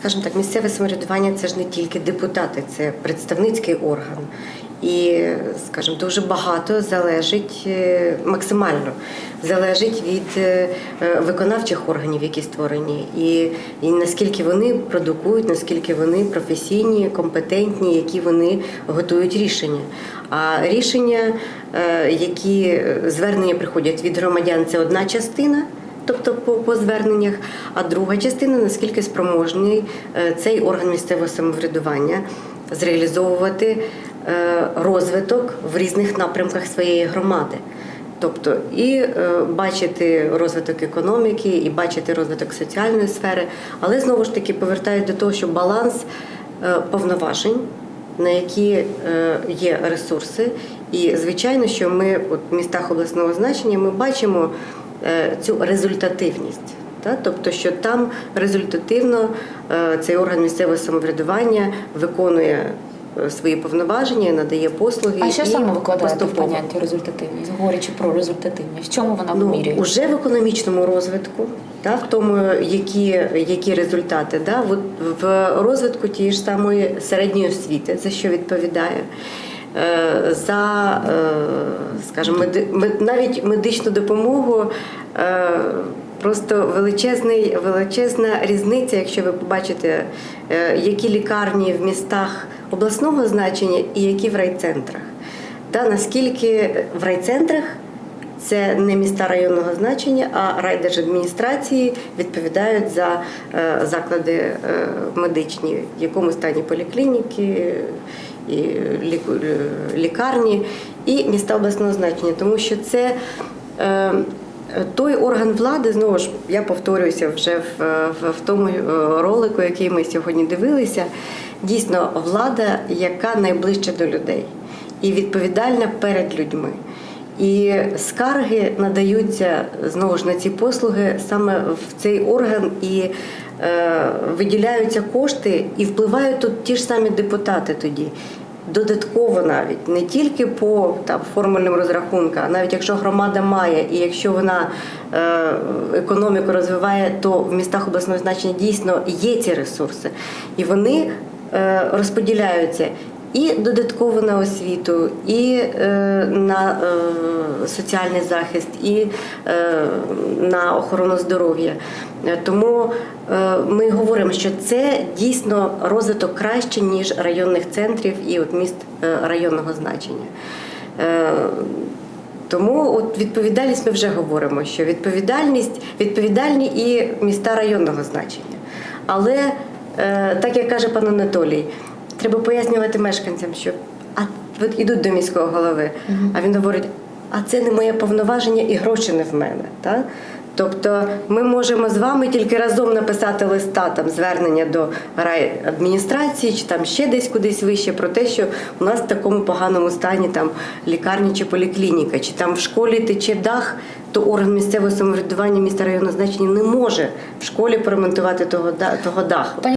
скажімо так, місцеве самоврядування це ж не тільки депутати, це представницький орган. І, скажімо, дуже багато залежить е, максимально залежить від е, виконавчих органів, які створені, і, і наскільки вони продукують, наскільки вони професійні, компетентні, які вони готують рішення. А рішення, е, які звернення приходять від громадян, це одна частина тобто по, по зверненнях. А друга частина наскільки спроможний е, цей орган місцевого самоврядування зреалізовувати е, розвиток в різних напрямках своєї громади. Тобто і е, бачити розвиток економіки, і бачити розвиток соціальної сфери, але знову ж таки повертають до того, що баланс е, повноважень, на які е, є ресурси, і звичайно, що ми от, в містах обласного значення ми бачимо цю результативність. Та? Тобто, що там результативно е, цей орган місцевого самоврядування виконує е, свої повноваження, надає послуги. А що саме викладаєте в поняття результативність, говорячи про результативність? В чому вона Ну, уже в економічному розвитку, та, в тому, які, які результати, да, в розвитку тієї ж самої середньої освіти, за що відповідає. Е, За, е, скажімо, навіть медичну допомогу е, просто величезний, величезна різниця, якщо ви побачите, які лікарні в містах обласного значення і які в райцентрах. Та наскільки в райцентрах це не міста районного значення, а райдержадміністрації відповідають за заклади медичні, в якому стані поліклініки, і е, лікарні, і міста обласного значення, тому що це. е, той орган влади, знову ж я повторююся вже в, в, в тому е, ролику, який ми сьогодні дивилися. Дійсно, влада, яка найближча до людей і відповідальна перед людьми. І скарги надаються знову ж на ці послуги саме в цей орган і е, виділяються кошти, і впливають тут ті ж самі депутати тоді. Додатково навіть не тільки по там формульним розрахункам, а навіть якщо громада має, і якщо вона е, економіку розвиває, то в містах обласного значення дійсно є ці ресурси, і вони е, розподіляються і додатково на освіту, і е, на е, соціальний захист, і е, на охорону здоров'я. Тому ми говоримо, що це дійсно розвиток краще ніж районних центрів і от міст районного значення. Тому от відповідальність ми вже говоримо, що відповідальність відповідальні і міста районного значення. Але так як каже пан Анатолій, треба пояснювати мешканцям, що а от ідуть до міського голови, а він говорить: а це не моє повноваження і гроші не в мене. Так? Тобто ми можемо з вами тільки разом написати листа там звернення до райадміністрації чи там ще десь кудись вище про те, що у нас в такому поганому стані там лікарня чи поліклініка, чи там в школі тече дах, то орган місцевого самоврядування міста районного значення не може в школі поремонтувати того, того даху.